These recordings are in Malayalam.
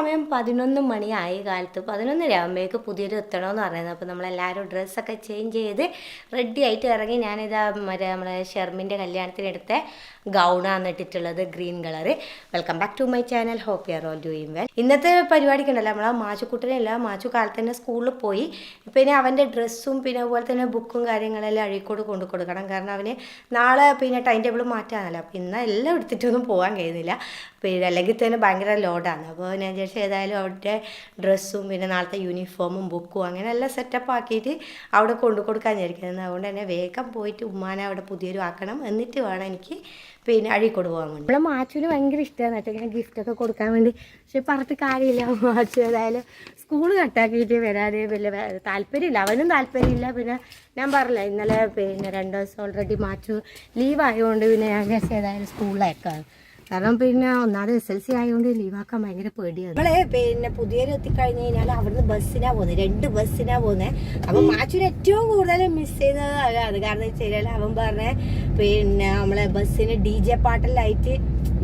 സമയം പതിനൊന്ന് മണി ആയ കാലത്ത് പതിനൊന്നര ആകുമ്പോഴേക്ക് പുതിയൊരു എത്തണമെന്ന് പറയുന്നത്. അപ്പോൾ നമ്മളെല്ലാവരും ഡ്രസ്സൊക്കെ ചേഞ്ച് ചെയ്ത് റെഡി ആയിട്ട് ഇറങ്ങി ഞാനിതാ മറ്റേ നമ്മളെ ഷെർമിന്റെ കല്യാണത്തിനെടുത്ത ഗൗണാണ് ഇട്ടിട്ടുള്ളത് green colour welcome back to my channel hope you are all doing well ഇന്നത്തെ പരിപാടിക്ക് ഉണ്ടല്ലോ നമ്മളെ മാച്ചുക്കുട്ടനെയല്ല മാച്ചു കാലത്ത് തന്നെ സ്കൂളിൽ പോയി. പിന്നെ അവന്റെ ഡ്രസ്സും പിന്നെ അതുപോലെ തന്നെ ബുക്കും കാര്യങ്ങളെല്ലാം അഴീക്കോട് കൊണ്ടു കൊടുക്കണം. കാരണം അവന് നാളെ പിന്നെ ടൈം ടേബിൾ മാറ്റാനല്ലോ. അപ്പം ഇന്ന് എല്ലാം എടുത്തിട്ടൊന്നും പോകാൻ കഴിയുന്നില്ല. പിന്നെ അല്ലെങ്കിൽ തന്നെ ഭയങ്കര ലോഡാണ് അപ്പോൾ ഞാൻ വിചാരിച്ചു ഏതായാലും അവിടുത്തെ ഡ്രസ്സും പിന്നെ നാളത്തെ യൂണിഫോമും ബുക്കും അങ്ങനെ എല്ലാം സെറ്റപ്പ് ആക്കിയിട്ട് അവിടെ കൊണ്ടു കൊടുക്കാൻ വിചാരിക്കുന്നത് അതുകൊണ്ട് തന്നെ വേഗം പോയിട്ട് ഉമ്മാനെ അവിടെ പുതിയൊരു ആക്കണം. എന്നിട്ട് വേണം എനിക്ക് പിന്നെ അഴീക്കോട് പോകാൻ വേണ്ടി. നമ്മളെ മാച്ചുവിന് ഭയങ്കര ഇഷ്ടമാണ് കേട്ടോ ഇങ്ങനെ ഗിഫ്റ്റൊക്കെ കൊടുക്കാൻ വേണ്ടി. പക്ഷെ പറഞ്ഞിട്ട് കാര്യമില്ല മാച്ചു ഏതായാലും സ്കൂൾ കട്ടാക്കിയിട്ട് വരാൻ വലിയ താല്പര്യമില്ല. അവനും താല്പര്യമില്ല. പിന്നെ ഞാൻ പറഞ്ഞില്ല ഇന്നലെ പിന്നെ രണ്ട് ദിവസം ഓൾറെഡി മാച്ചു ലീവ് ആയതുകൊണ്ട് പിന്നെ ഞാൻ വിചാരിച്ചു ഏതായാലും സ്കൂളിലേക്കാണ് കാരണം പിന്നെ ഒന്നാമത് എസ് എൽ സി ആയതുകൊണ്ട് ലീവാക്കാൻ ഭയങ്കര പേടിയാണ്. നമ്മളെ പിന്നെ പുതിയൊരു എത്തിക്കഴിഞ്ഞ് കഴിഞ്ഞാൽ അവിടുന്ന് ബസ്സിനാ പോകുന്നത് രണ്ട് ബസ്സിനാ പോകുന്നത് അപ്പൊ മാച്ചൂര് ഏറ്റവും കൂടുതൽ മിസ് ചെയ്യുന്നത് അതാണ് കാരണം വെച്ച് കഴിഞ്ഞാൽ അവൻ പറഞ്ഞ പിന്നെ നമ്മളെ ബസ്സിന് ഡി ജെ പാട്ടെല്ലായിട്ട്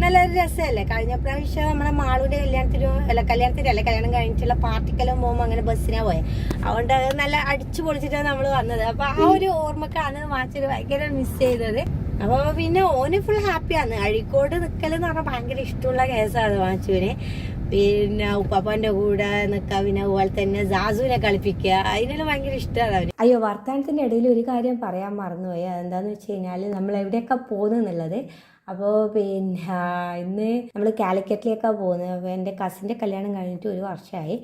നല്ലൊരു രസമല്ലേ? കഴിഞ്ഞ പ്രാവശ്യം നമ്മളെ മാളൂടെ കല്യാണത്തിനോ അല്ല കല്യാണത്തിന് അല്ല കല്യാണം കഴിഞ്ഞിട്ടുള്ള പാർട്ടിക്കെല്ലാം പോകുമ്പോൾ അങ്ങനെ ബസ്സിനാ പോയത് അതുകൊണ്ട് അത് നല്ല അടിച്ചു പൊളിച്ചിട്ടാണ് നമ്മൾ വന്നത്. അപ്പൊ ആ ഒരു ഓർമ്മക്കാണ് മാച്ചൂര് ഭയങ്കര മിസ് ചെയ്തത്. അപ്പൊ പിന്നെ ഓന് ഫുൾ ഹാപ്പിയാണ് അഴീക്കോട് നിക്കലെന്ന് പറഞ്ഞാൽ ഭയങ്കര ഇഷ്ടമുള്ള കേസാണ് വാച്ചുവിനെ. പിന്നെ ഉപ്പാപ്പാന്റെ കൂടെ നിൽക്കുക പിന്നെ അതുപോലെ തന്നെ ജാസുവിനെ കളിപ്പിക്കുക അതിനെല്ലാം ഭയങ്കര ഇഷ്ടമാണ് അവന്. അയ്യോ വർത്തമാനത്തിന്റെ ഇടയിൽ ഒരു കാര്യം പറയാൻ മറന്നുപോയി. അതെന്താന്ന് വെച്ച് കഴിഞ്ഞാൽ നമ്മൾ എവിടെയൊക്കെ പോകുന്നുള്ളത് അപ്പോൾ പിന്നെ ഇന്ന് നമ്മൾ കാലിക്കറ്റിലേക്കാണ് പോകുന്നത്. അപ്പോൾ എന്റെ കസിന്റെ കല്യാണം കഴിഞ്ഞിട്ട് ഒരു വർഷമായി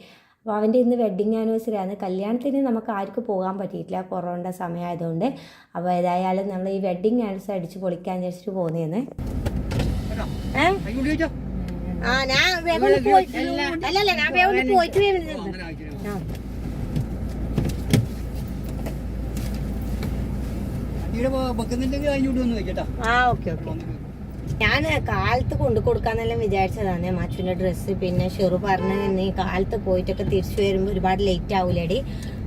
അപ്പോൾ അവന്റെ ഇന്ന് വെഡ്ഡിങ് ആനിവേഴ്സറി ആണ് കല്യാണത്തിന് നമുക്ക് ആർക്കും പോകാൻ പറ്റിയിട്ടില്ല കൊറോണ സമയമായതുകൊണ്ട് അപ്പോൾ ഏതായാലും നമ്മൾ ഈ വെഡ്ഡിങ് ആനിവേഴ്സറി അടിച്ച് പൊളിക്കാൻ വിചാരിച്ചിട്ട് പോകുന്നതെന്ന് ആ ഞാൻ പോയിട്ട് അല്ലല്ല ഞാൻ ഒന്ന് വെക്കട്ടാ ആ ഓക്കെ ഓക്കെ ഞാൻ കാലത്ത് കൊണ്ടു കൊടുക്കാന്നെല്ലാം വിചാരിച്ചതാണ്. മാച്ചുവിന്റെ ഡ്രസ്സ് പിന്നെ ഷെറു പറഞ്ഞ നീ കാലത്ത് പോയിട്ടൊക്കെ തിരിച്ചു വരുമ്പോൾ ഒരുപാട് ലേറ്റ് ആവൂലടി.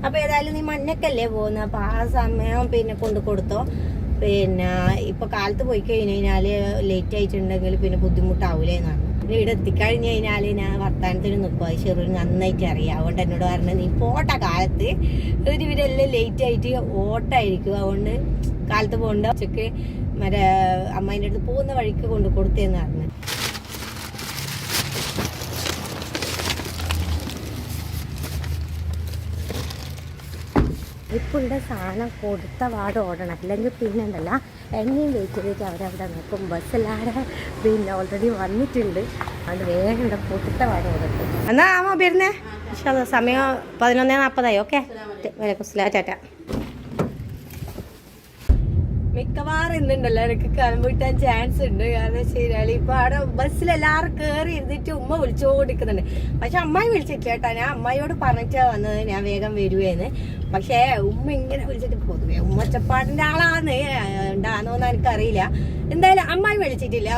അപ്പൊ ഏതായാലും നീ മഞ്ഞക്കല്ലേ പോകുന്നത് അപ്പൊ ആ സമയം പിന്നെ കൊണ്ടു കൊടുത്തോ. പിന്നെ ഇപ്പൊ കാലത്ത് പോയി കഴിഞ്ഞു കഴിഞ്ഞാൽ ലേറ്റ് ആയിട്ടുണ്ടെങ്കിൽ പിന്നെ ബുദ്ധിമുട്ടാവൂലേ എന്നാണ് പിന്നെ ഇവിടെ എത്തിക്കഴിഞ്ഞ് കഴിഞ്ഞാൽ ഞാൻ വർത്താനത്തിന് നിൽക്കുക ഷെറുവിന് നന്നായിട്ട് അറിയാം. അതുകൊണ്ട് എന്നോട് പറഞ്ഞു നീ പോട്ട കാലത്ത്. ഒരു ഇവരെല്ലാം ലേറ്റ് ആയിട്ട് ഓട്ടായിരിക്കും. അതുകൊണ്ട് കാലത്ത് പോകണ്ട. ഉച്ചയ്ക്ക് മറ്റേ അമ്മേന്റെ അടുത്ത് പോകുന്ന വഴിക്ക് കൊണ്ട് കൊടുത്തേന്ന് പറഞ്ഞു. ഇപ്പോഴുടെ സാധനം കൊടുത്ത വാട് ഓടണം. അല്ലെങ്കിൽ പിന്നെ ഉണ്ടല്ല എന്നെയും വെയിറ്റ് ചെയ്തിട്ട് അവരവിടെ നിൽക്കും. ബസ്സിലാടെ പിന്നെ ഓൾറെഡി വന്നിട്ടുണ്ട്. അത് വേഗം പൊട്ടത്ത വാട് ഓടട്ടെ. എന്നാ ആമോ വരുന്നേ. സമയം പതിനൊന്നേ നാൽപ്പതായി. ഓക്കെ. ടാറ്റ. മിക്കവാറും ഇന്നുണ്ടല്ലോ. എനിക്ക് കിട്ടാൻ ചാൻസ് ഉണ്ട്. കാരണം ശരിയാളി ഇപ്പൊ അവിടെ ബസ്സിൽ എല്ലാവരും കയറി ഇരുന്നിട്ട് ഉമ്മ വിളിച്ചോണ്ടിരിക്കുന്നുണ്ട്. പക്ഷെ അമ്മായി വിളിച്ചിട്ടില്ല കേട്ടോ. ഞാൻ അമ്മായിയോട് പറഞ്ഞിട്ടാ വന്നത്. ഞാൻ വേഗം വരുവേന്ന്. പക്ഷേ ഉമ്മ ഇങ്ങനെ വിളിച്ചിട്ട് പൊതുവെ ഉമ്മച്ചപ്പാടിന്റെ ആളാന്ന്. ഉണ്ടാന്നോന്ന് എനിക്കറിയില്ല. എന്തായാലും അമ്മായി വിളിച്ചിട്ടില്ല.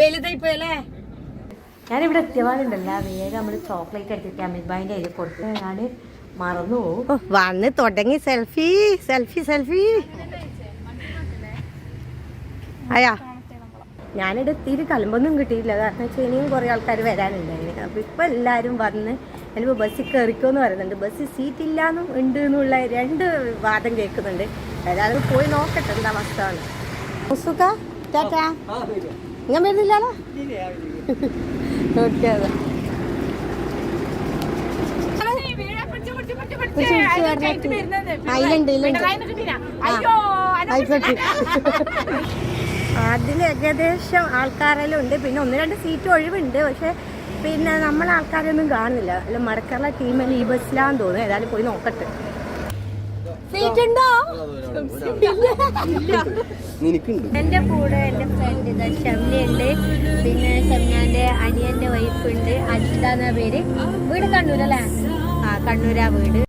വലുതായി പോയല്ലേ ഞാനിവിടെ എത്തിയവാറുണ്ടല്ല. വേഗം നമ്മൾ ചോക്ലേറ്റ് എടുത്തിട്ട് അമിത് ഭായിന്റെ കയ്യിൽ കൊടുത്തു ഞാൻ മറന്നു വന്ന് തുടങ്ങി സെൽഫി സെൽഫി സെൽഫി അയാ ഞാനിവിടെ എത്തിയിട്ട് കലമ്പൊന്നും കിട്ടിയില്ല കാരണം വെച്ചാൽ ഇനിയും കുറേ ആൾക്കാർ വരാനുണ്ടായിരുന്നു അപ്പോൾ ഇപ്പോൾ എല്ലാവരും വന്ന് ഞാനിപ്പോൾ ബസ്സിൽ കയറിക്കുമെന്ന് പറയുന്നുണ്ട് ബസ്സിൽ സീറ്റ് ഇല്ലാന്നും ഉണ്ട് എന്നുള്ള രണ്ട് വാദം കേൾക്കുന്നുണ്ട് ഏതായാലും പോയി നോക്കട്ടെ എന്താ അവസ്ഥ സുഖ ടാറ്റാ അതെ അതിൽ ഏകദേശം ആൾക്കാരെല്ലാം ഉണ്ട് പിന്നെ ഒന്ന് രണ്ട് സീറ്റ് ഒഴിവുണ്ട്. പക്ഷെ പിന്നെ നമ്മൾ ആൾക്കാരൊന്നും കാണുന്നില്ല. അല്ല മടക്കാറുള്ള ടീമിൽ ഈ ബസ്സിലാന്ന് തോന്നുന്നു. ഏതായാലും പോയി നോക്കട്ടെ. സീറ്റ് ഉണ്ടോ എന്റെ കൂടെ എന്റെ ഫ്രണ്ട് ഇതാ ഉണ്ട് പിന്നെ ഷംനാന്റെ അനിയന്റെ വൈഫ് ഉണ്ട്. അജിത എന്ന പേര്. വീട് കണ്ണൂരല്ലേ? ആ കണ്ണൂരാ വീട്.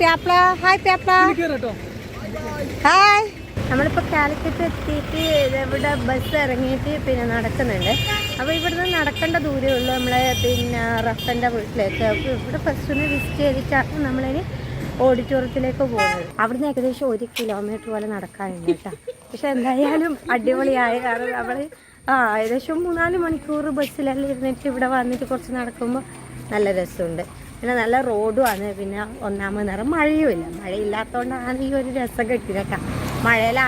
പ്യാപ്ല. ഹായ് പ്യാപ്ല. ഹായ് നമ്മളിപ്പോൾ കാലിക്കറ്റ് എത്തിയിട്ട് ഇവിടെ ബസ് ഇറങ്ങിയിട്ട് പിന്നെ നടക്കുന്നുണ്ട്. അപ്പോൾ ഇവിടുന്ന് നടക്കേണ്ട ദൂരമേ ഉള്ളൂ നമ്മളെ പിന്നെ റഫന്റെ വീട്ടിലേക്ക്. അപ്പോൾ ഇവിടെ ഫസ്റ്റ് ഒന്ന് വിസിറ്റ് ചെയ്തിട്ടാണ് നമ്മളിനി ഓഡിറ്റോറിയത്തിലേക്ക് പോകുന്നത്. അവിടുന്ന് ഏകദേശം ഒരു കിലോമീറ്റർ പോലെ നടക്കാനുണ്ട് കേട്ടോ. പക്ഷെ എന്തായാലും അടിപൊളിയായ കാരണം നമ്മൾ ആ ഏകദേശം മൂന്നാൽ മണിക്കൂർ ബസ്സിലെല്ലാം ഇരുന്നിട്ട് ഇവിടെ വന്നിട്ട് കുറച്ച് നടക്കുമ്പോൾ നല്ല രസമുണ്ട്. പിന്നെ നല്ല റോഡുമാണ് പിന്നെ ഒന്നാമത് നേരം മഴയുമില്ല. മഴയില്ലാത്തതുകൊണ്ടാണ് ഈ ഒരു രസം കിട്ടിയത് കേട്ടോ. മഴയിൽ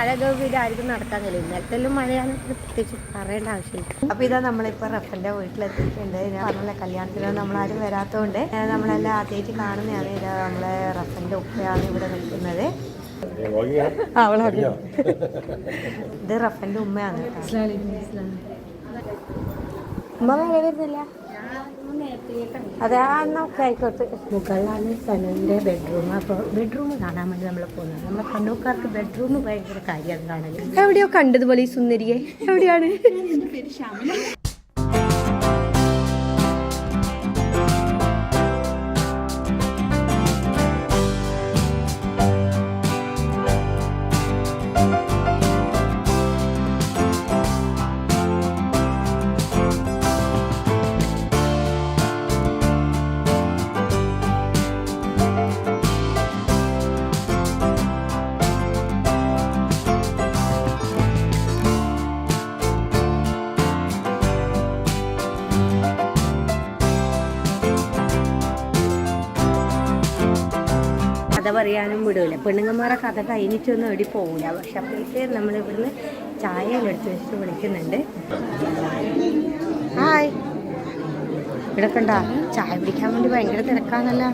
നടക്കാൻ കഴിയും ഇന്നലത്തെല്ലാം മഴയാണ് പ്രത്യേകിച്ച് പറയേണ്ട ആവശ്യമില്ല. അപ്പോൾ ഇതാ നമ്മളിപ്പോൾ റഫന്റെ വീട്ടിലെത്തിയിട്ടുണ്ട്. ഞാൻ പറഞ്ഞ കല്യാണത്തിന് നമ്മളാരും വരാത്തതുകൊണ്ട് നമ്മളെല്ലാം ആദ്യമായിട്ട് കാണുന്നതാണ് ഇതാ നമ്മളെ റഫന്റെ ഉപ്പയാണ് ഇവിടെ നിൽക്കുന്നത്. ഇത് റഫന്റെ ഉമ്മയാണ് ഉമ്മ വരെ വരുന്നില്ല അതെ എന്നൊക്കെ ആയിക്കോട്ടെ. മുകളിലാണ് സനലിന്റെ ബെഡ്റൂം അപ്പോൾ ബെഡ്റൂം കാണാൻ വേണ്ടി നമ്മൾ പോകുന്നത്. നമ്മളെ കണ്ണൂക്കാർക്ക് ബെഡ്റൂം ഭയങ്കര കാര്യം കാണൽ. എവിടെയോ കണ്ടതുപോലെ ഈ സുന്ദരിയെ. എവിടെയാണ്? പറയാനും വിടൂല. പെണ്ണുങ്ങന്മാരെ കഥ കഴിഞ്ഞിട്ടൊന്നും എവിടെ പോകില്ല പക്ഷെ അപ്പോഴേക്ക് നമ്മൾ ഇവിടുന്ന് ചായ എടുത്ത് വെച്ചിട്ട് വിളിക്കുന്നുണ്ട്. ഹായ്. ഇവിടെ കണ്ട? ചായ പിടിക്കാൻ വേണ്ടി ഭയങ്കര തിരക്കാന്നല്ല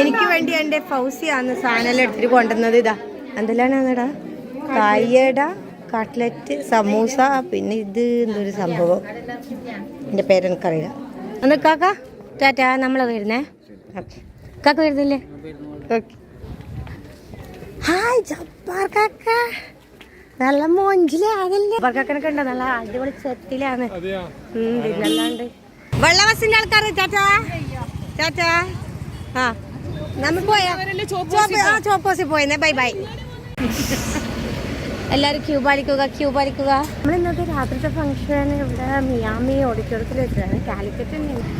എനിക്ക് വേണ്ടി എന്റെ ഫൗസിയാന്ന് സാധനം എടുത്തിട്ട് കൊണ്ടുവന്നത് ഇതാ. എന്തെല്ലാണെന്നടാ കായട കട്ട്ലറ്റ് സമൂസ പിന്നെ ഇത് എന്തൊരു സംഭവം? എന്റെ പേരെനിക്കറിയില്ല. ഒന്ന് കാക്ക. ടാറ്റാ നമ്മളെ വരുന്നേ. ഓക്കെ കാക്ക വരുന്നില്ലേ? ഹായ് ജബ്ബാർ കാക്ക. നല്ല മോഞ്ചിലാണല്ലേ ജബ്ബാർ കാക്കനൊക്കെ ഉണ്ടോ? നല്ല അടിപൊളി ചെത്തിലാണ്. പിന്നല്ലാണ്ട് വെള്ളവസിന്റെ ആൾക്കാർ ടാറ്റാ? ടാറ്റാ? ആ നമ്മ പോയാ. ആ ചോപ്പോസി പോയെന്നേ. Bye bye. എല്ലാവരും ക്യൂ പാലിക്കുക ക്യൂ പാലിക്കുക. നമ്മൾ ഇന്നത്തെ രാത്രിത്തെ ഫംഗ്ഷൻ ഇവിടെ മിയാമി ഓഡിറ്റോറിയത്തിൽ വെച്ചതാണ്. കാലിക്കറ്റ് തന്നെയാണ്.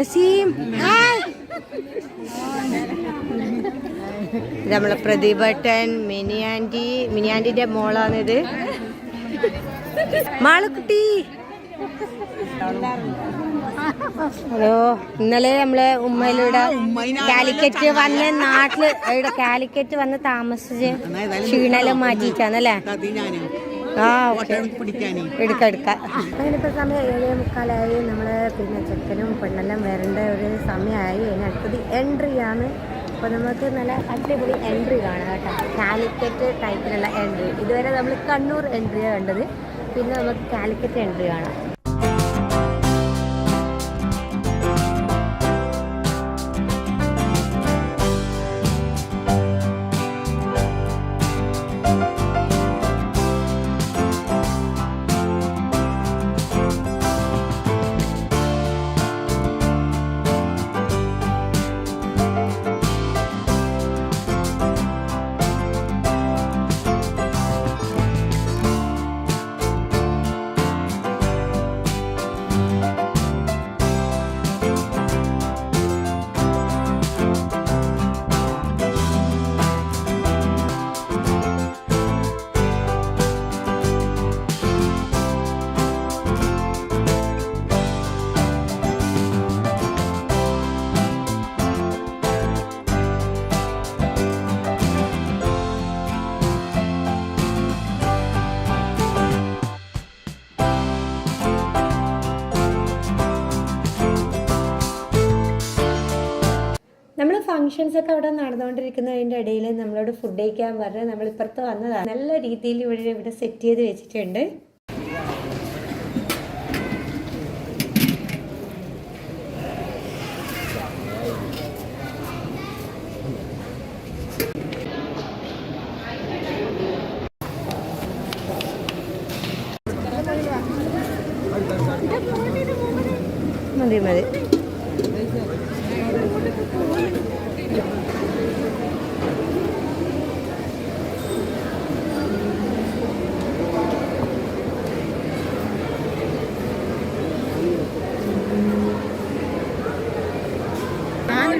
നസീം നമ്മളെ പ്രതിഭട്ടൻ മിനി ആന്റി മിനി ആന്റിന്റെ മോളാണിത്. മാളക്കുട്ടി. ഹലോ ഇന്നലെ നമ്മളെ ഉമ്മയിലൂടെ കാലിക്കറ്റ് വന്ന് നാട്ടിൽ ഇവിടെ കാലിക്കറ്റ് വന്ന് താമസിച്ച് ക്ഷീണെല്ലാം മാറ്റിയിട്ടാന്നല്ലേ ആ ഓക്കെ. എടുക്ക എടുക്ക. അങ്ങനെ ഇപ്പൊ സമയം ഏഴേ മുക്കാലായി. നമ്മൾ പിന്നെ ചെക്കനും പെണ്ണെല്ലാം വരേണ്ട ഒരു സമയമായി. ഇനി അടുത്തത് എൻട്രി ആണ്. അപ്പോൾ നമുക്ക് നല്ല അടിപൊളി എൻട്രി കാണാം കേട്ടോ. കാലിക്കറ്റ് ടൈപ്പിലുള്ള എൻട്രി ഇതുവരെ നമ്മൾ കണ്ണൂർ എൻട്രിയാണ് കണ്ടത്. പിന്നെ നമുക്ക് കാലിക്കറ്റ് എൻട്രി കാണാം. ഒക്കെ അവിടെ നടന്നുകൊണ്ടിരിക്കുന്നതിന്റെ ഇടയിൽ നമ്മളോട് ഫുഡ് കഴിക്കാൻ പറഞ്ഞ് നമ്മൾ ഇപ്പുറത്ത് വന്നതാണ്. നല്ല രീതിയിൽ ഇവിടെ ഇവിടെ സെറ്റ് ചെയ്ത് വെച്ചിട്ടുണ്ട് മനസ്സിലായില്ല പിന്നെ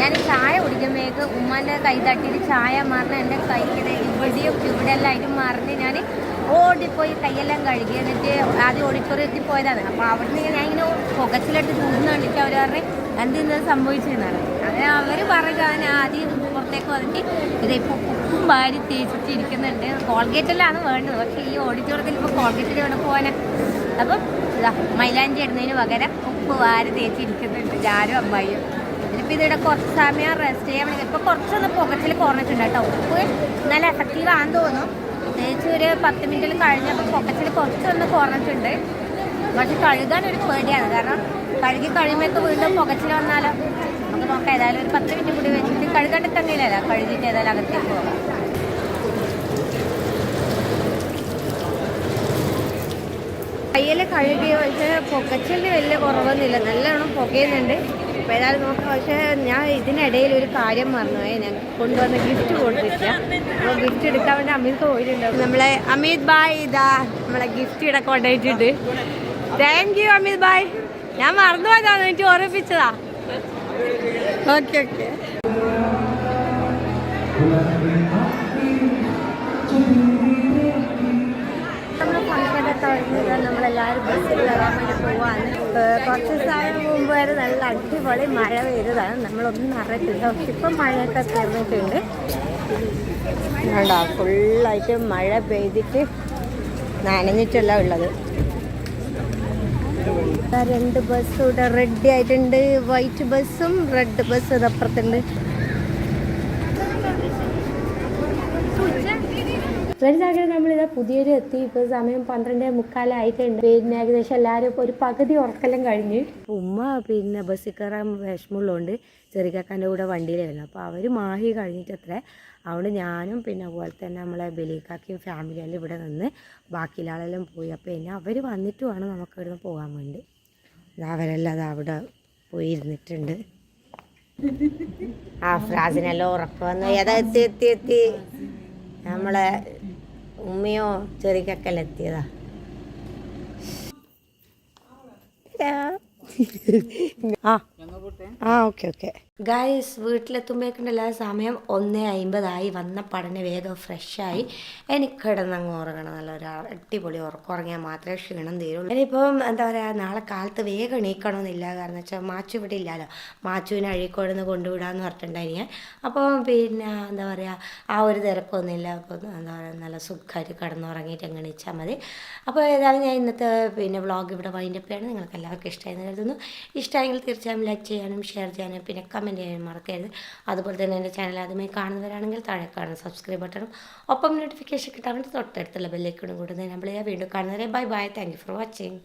ഞാൻ ചായ കുടിക്കുമ്പോഴേക്ക് ഉമ്മാന്റെ കൈ തട്ടിയിട്ട് ചായ മറിഞ്ഞ് എന്റെ കൈക്കിടെ ഇവിടെയും ഇവിടെ എല്ലാം ആയിട്ട് ഞാൻ ഓടിപ്പോയി കൈയെല്ലാം കഴുകി എന്നിട്ട് ആദ്യം ഓഡിറ്റോറിയത്തിൽ പോയതാണ്. അപ്പോൾ നിന്ന് ഞാൻ ഇങ്ങനെ പുകച്ചിലിട്ട് ചൂടുന്ന കണ്ടിട്ട് അവർ പറഞ്ഞു എന്തെന്നത് സംഭവിച്ചതെന്നാണ് അങ്ങനെ അവർ പറയുകയാണ് ആദ്യം പുറത്തേക്ക് വന്നിട്ട് ഇത് ഇപ്പോൾ ഉപ്പും വാരി തേച്ചിട്ടിരിക്കുന്നുണ്ട്. കോൾഗേറ്റിലാണ് വേണ്ടത്. പക്ഷേ ഈ ഓഡിറ്റോറിയത്തിൽ ഇപ്പോൾ കോൾഗേറ്റിൽ ഇവിടെ പോകാനാണ് അപ്പം മൈലാഞ്ചി ഇടുന്നതിന് പകരം ഉപ്പ് വാരി തേച്ചിരിക്കുന്നുണ്ട്. ഞാനും അമ്മായിയും. ഇനിയിപ്പോൾ ഇതിവിടെ കുറച്ച് സമയം റെസ്റ്റ് ചെയ്യാൻ വേണ്ടി. ഇപ്പോൾ കുറച്ചൊന്ന് പുകച്ചിൽ കുറഞ്ഞിട്ടുണ്ട് കേട്ടോ. ഉപ്പ് നല്ല എഫക്റ്റീവ് ആണെന്ന് തോന്നുന്നു. പ്രത്യേകിച്ച് ഒരു പത്ത് മിനിറ്റിൽ കഴിഞ്ഞപ്പോൾ പുകച്ചിൽ കുറച്ചൊന്ന് കുറഞ്ഞിട്ടുണ്ട്. പക്ഷെ കഴുകാൻ ഒരു പേടിയാണ്. കാരണം കഴുകി കഴിയുമ്പോൾ വീണ്ടും പുകച്ചിൽ വന്നാലോ? നമുക്ക് നോക്കാം. ഏതായാലും ഒരു പത്ത് മിനിറ്റ് കൂടി വെച്ചിട്ട് കഴുകാണ്ട് തന്നെയില്ല കഴുകിയിട്ട് ഏതായാലും അകത്തേക്ക് പോകാം. കയ്യിൽ കഴുകി പക്ഷേ പൊക്കച്ചിലിന് വലിയ കുറവൊന്നുമില്ല. നല്ലോണം പുകയുന്നുണ്ട്. അപ്പോൾ ഏതായാലും നോക്കാം പക്ഷേ ഞാൻ ഇതിനിടയിൽ ഒരു കാര്യം മറന്നുപോയി ഞാൻ കൊണ്ടുവന്ന ഗിഫ്റ്റ് കൊടുത്തില്ല അപ്പോൾ ഗിഫ്റ്റ് എടുക്കാൻ വേണ്ടി അമിത് പോയിട്ടുണ്ട് നമ്മളെ അമിത് ബായ് ഇതാ നമ്മളെ ഗിഫ്റ്റ് ഇവിടെ കൊണ്ടുപോയിട്ടുണ്ട്. താങ്ക് യു അമിത് ബായ് ഞാൻ മറന്നുപോയതാണ് എനിക്ക് ഓർമ്മിപ്പിച്ചതാ. ഓക്കെ ഓക്കെ നമ്മളെല്ലാവരും ബസ്സിൽ കയറാൻ വേണ്ടി പോവാണ് ഏഹ് കുറച്ച് സമയം മുമ്പ് വരെ നല്ല അടിപൊളി മഴ പെയ്തതാണ്. നമ്മളൊന്നും അറിയത്തില്ല. പക്ഷെ ഇപ്പം മഴയൊക്കെ തീർന്നിട്ടുണ്ട് വേണ്ട ഫുള്ളായിട്ട് മഴ പെയ്തിട്ട് നനഞ്ഞിട്ടല്ല ഉള്ളത്. രണ്ട് ബസ് ഇവിടെ റെഡി ആയിട്ടുണ്ട്. വൈറ്റ് ബസ്സും റെഡ് ബസ്സും ഇതപ്പുറത്തുണ്ട്. ആകെ നമ്മളിതാ പുതിയൊരു എത്തി. ഇപ്പോൾ സമയം പന്ത്രണ്ട് മുക്കാലായിട്ടുണ്ട്. പിന്നെ ഏകദേശം എല്ലാവരും ഒരു പകുതി ഉറക്കെല്ലാം കഴിഞ്ഞ് ഉമ്മ പിന്നെ ബസ്സിൽ കയറാൻ വിഷമമുള്ളതുകൊണ്ട് ചെറിയക്കാന്റെ കൂടെ വണ്ടിയിലായിരുന്നു. അപ്പോൾ അവർ മാഹി കഴിഞ്ഞിട്ട് അത്ര അതുകൊണ്ട് ഞാനും പിന്നെ അതുപോലെ തന്നെ നമ്മളെ ബലീക്കാക്കിയും ഫാമിലിയെല്ലാം ഇവിടെ നിന്ന് ബാക്കിയുള്ള ആളെല്ലാം പോയി. അപ്പോൾ ഇനി അവർ വന്നിട്ട് വേണം നമുക്ക് ഇവിടുന്ന് പോകാൻ വേണ്ടി. അവരെല്ലാം അത് അവിടെ പോയി ആ ഫ്രാസിനെല്ലാം ഉറക്കം വന്നു. ഏതാ എത്തി എത്തി എത്തി? നമ്മളെ ഉമ്മയോ ചെറിയൊക്കെ എത്തിയതാ ആ ആ ഓക്കെ ഓക്കെ. ഗായ്സ് വീട്ടിലെത്തുമ്പോഴേക്കുണ്ടല്ല സമയം ഒന്ന് അമ്പതായി വന്ന പഠന വേഗം ഫ്രഷായി. എനിക്ക് കിടന്നങ്ങ് ഉറങ്ങണം. നല്ല ഒരു അടിപൊളി ഉറക്കം ഉറങ്ങിയാൽ മാത്രമേ ക്ഷീണം തീരുള്ളൂ. ഇനിയിപ്പം എന്താ പറയുക നാളെ കാലത്ത് വേഗം എണീക്കണമെന്നില്ല. കാരണം വെച്ചാൽ മാച്ചു ഇവിടെ ഇല്ലല്ലോ. മാച്ചുവിനെ അഴീക്കോടുന്ന് കൊണ്ടുവിടാന്ന് പറഞ്ഞിട്ടുണ്ടായി ഞാൻ. അപ്പോൾ പിന്നെ എന്താ പറയുക ആ ഒരു തിരക്കൊന്നുമില്ല. അപ്പോൾ എന്താ പറയുക നല്ല സുഖമായിട്ട് കിടന്നുറങ്ങിയിട്ട് അങ്ങ് എണീച്ചാൽ മതി. അപ്പോൾ ഏതായാലും ഞാൻ ഇന്നത്തെ പിന്നെ വ്ളോഗ് ഇവിടെ വൈൻഡപ്പ് നിങ്ങൾക്ക് എല്ലാവർക്കും ഇഷ്ടമായെന്ന് കരുതുന്നു. ഇഷ്ടമായെങ്കിൽ തീർച്ചയായും ലൈക്ക് ചെയ്യാനും ഷെയർ ചെയ്യാനും പിന്നെ കമന്റ് ചെയ്യാനും മറക്കരുത്. അതുപോലെ തന്നെ എന്റെ ചാനൽ ആദ്യമായി കാണുന്നവരാണെങ്കിൽ താഴെ കാണുന്ന സബ്സ്ക്രൈബ് ബട്ടണും ഒപ്പം നോട്ടിഫിക്കേഷൻ കിട്ടാൻ വേണ്ടി തൊട്ടടുത്തുള്ള ബെല്ലേക്കൂടും കൂടുതൽ നമ്മൾ വീണ്ടും കാണുന്നവരെ bye bye thank you for watching